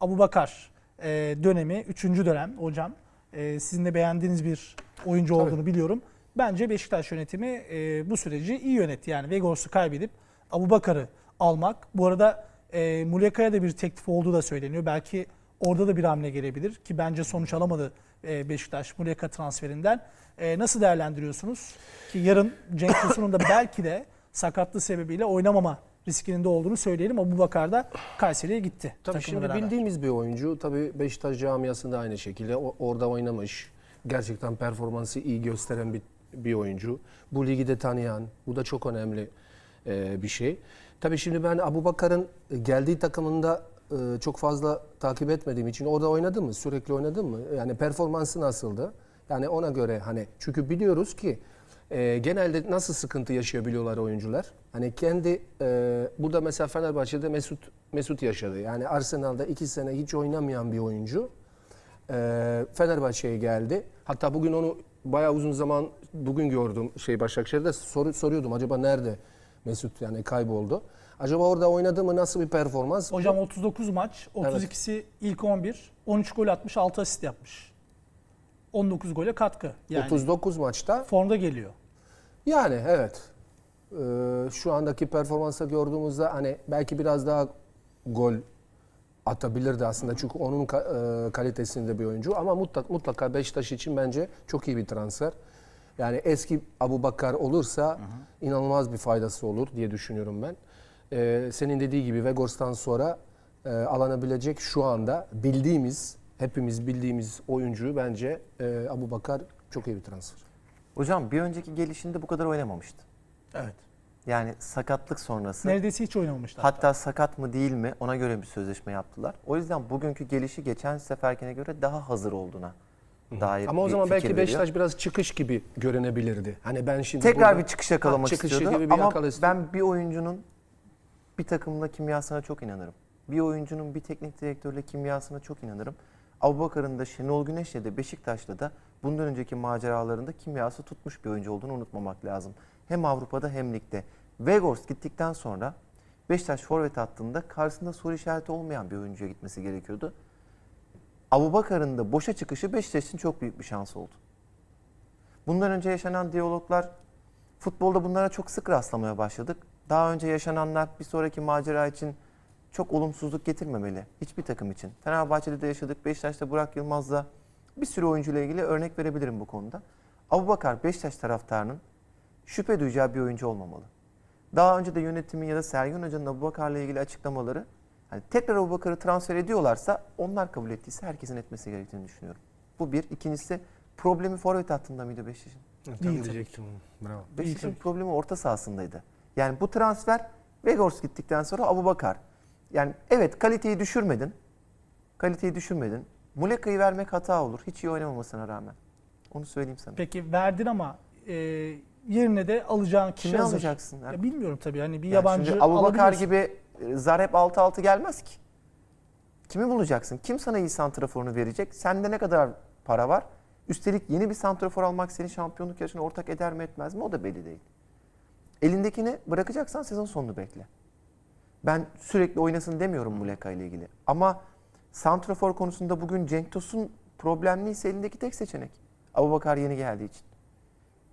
Abubakar e, dönemi, 3. dönem hocam. E, sizin de beğendiğiniz bir oyuncu olduğunu biliyorum. Bence Beşiktaş yönetimi e, bu süreci iyi yönetti. Yani Vegors'u kaybedip Abubakar'ı almak. Bu arada e, Muleka'ya da bir teklif olduğu da söyleniyor. Belki orada da bir hamle gelebilir ki bence sonuç alamadı e, Beşiktaş Muleka transferinden. E, nasıl değerlendiriyorsunuz? Ki yarın Cenk Tosun'un da belki de sakatlığı sebebiyle oynamama riskinin de olduğunu söyleyelim. Abubakar da Kayseri'ye gitti. Tabii şimdi beraber. bildiğimiz bir oyuncu. Tabii Beşiktaş camiasında aynı şekilde o- orada oynamış. Gerçekten performansı iyi gösteren bir, bir oyuncu. Bu ligi de tanıyan. Bu da çok önemli e, bir şey. Tabii şimdi ben Abubakar'ın geldiği takımında e, çok fazla takip etmediğim için orada oynadı mı? Sürekli oynadı mı? Yani performansı nasıldı? Yani ona göre hani çünkü biliyoruz ki e, genelde nasıl sıkıntı yaşayabiliyorlar oyuncular? Hani kendi e, burada mesela Fenerbahçe'de Mesut Mesut yaşadı. Yani Arsenal'da iki sene hiç oynamayan bir oyuncu e, Fenerbahçe'ye geldi. Hatta bugün onu bayağı uzun zaman bugün gördüm şey Başakşehir'de soru, soruyordum acaba nerede Mesut yani kayboldu. Acaba orada oynadı mı nasıl bir performans? Hocam 39 maç, 32'si ilk 11, 13 gol atmış, 6 asist yapmış. 19 gole katkı. Yani 39 maçta formda geliyor. Yani evet. Ee, şu andaki performansa gördüğümüzde hani belki biraz daha gol atabilirdi aslında çünkü onun ka- e, kalitesinde bir oyuncu ama mutlaka mutlaka Beşiktaş için bence çok iyi bir transfer. Yani eski Abu Bakar olursa inanılmaz bir faydası olur diye düşünüyorum ben. Ee, senin dediği gibi Vegors'tan sonra e, alınabilecek şu anda bildiğimiz, hepimiz bildiğimiz oyuncu bence e, Abu Bakar çok iyi bir transfer. Hocam bir önceki gelişinde bu kadar oynamamıştı. Evet. Yani sakatlık sonrası. Neredeyse hiç oynamamışlar. Hatta sakat mı değil mi ona göre bir sözleşme yaptılar. O yüzden bugünkü gelişi geçen seferkine göre daha hazır olduğuna dair Ama o zaman belki veriyor. Beşiktaş biraz çıkış gibi görünebilirdi. Hani ben şimdi tekrar bir çıkış yakalamak Ha, çıkış istiyordu. gibi bir Ama ben bir oyuncunun bir takımla kimyasına çok inanırım. Bir oyuncunun bir teknik direktörle kimyasına çok inanırım. Abubakar'ın da Şenol Güneş'le de Beşiktaş'la da bundan önceki maceralarında kimyası tutmuş bir oyuncu olduğunu unutmamak lazım. Hem Avrupa'da hem ligde. Vegors gittikten sonra Beşiktaş forvet hattında karşısında soru işareti olmayan bir oyuncuya gitmesi gerekiyordu. Abubakar'ın da boşa çıkışı Beşiktaş çok büyük bir şans oldu. Bundan önce yaşanan diyaloglar futbolda bunlara çok sık rastlamaya başladık. Daha önce yaşananlar bir sonraki macera için çok olumsuzluk getirmemeli hiçbir takım için. Fenerbahçe'de de yaşadık. Beşiktaş'ta Burak Yılmaz'la bir sürü oyuncuyla ilgili örnek verebilirim bu konuda. Abubakar Beşiktaş taraftarının şüphe duyacağı bir oyuncu olmamalı. Daha önce de yönetimin ya da Sergen Hoca'nın Abubakar'la ilgili açıklamaları hani tekrar Abubakar'ı transfer ediyorlarsa onlar kabul ettiyse herkesin etmesi gerektiğini düşünüyorum. Bu bir. İkincisi problemi forvet hattında mıydı Beşiktaş'ın? Tam Değil diyecektim. Bravo. Beşiktaş'ın problemi orta sahasındaydı. Yani bu transfer Vegors gittikten sonra Abubakar. Yani evet kaliteyi düşürmedin. Kaliteyi düşürmedin. Muleka'yı vermek hata olur. Hiç iyi oynamamasına rağmen. Onu söyleyeyim sana. Peki verdin ama e, yerine de alacağın kişi Kimi hazır. alacaksın? Ya bilmiyorum tabii. Hani bir Yani yabancı Abubakar gibi e, zar hep 6-6 gelmez ki. Kimi bulacaksın? Kim sana iyi santraforunu verecek? Sende ne kadar para var? Üstelik yeni bir santrafor almak seni şampiyonluk yarışına ortak eder mi etmez mi? O da belli değil. Elindekini bırakacaksan sezon sonunu bekle. Ben sürekli oynasın demiyorum Muleka ile ilgili. Ama santrafor konusunda bugün Cenk Tosun problemliyse elindeki tek seçenek. Abubakar yeni geldiği için.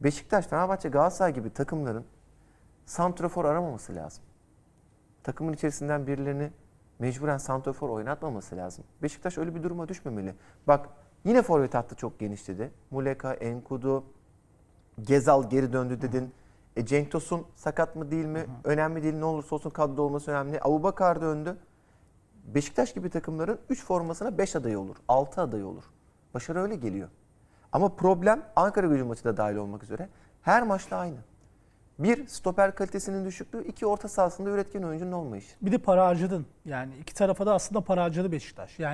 Beşiktaş, Fenerbahçe, Galatasaray gibi takımların santrafor aramaması lazım. Takımın içerisinden birilerini mecburen santrafor oynatmaması lazım. Beşiktaş öyle bir duruma düşmemeli. Bak yine forvet hattı çok genişledi. Muleka, Enkudu, Gezal geri döndü dedin. E Cenk Tosun sakat mı değil mi? Önemli değil. Ne olursa olsun kadroda olması önemli. Abubakar döndü. Beşiktaş gibi takımların 3 formasına 5 adayı olur. 6 adayı olur. Başarı öyle geliyor. Ama problem Ankara gücü maçı da dahil olmak üzere her maçta aynı. Bir, stoper kalitesinin düşüklüğü. iki orta sahasında üretken oyuncunun olmayışı. Bir de para harcadın. Yani iki tarafa da aslında para harcadı Beşiktaş. Yani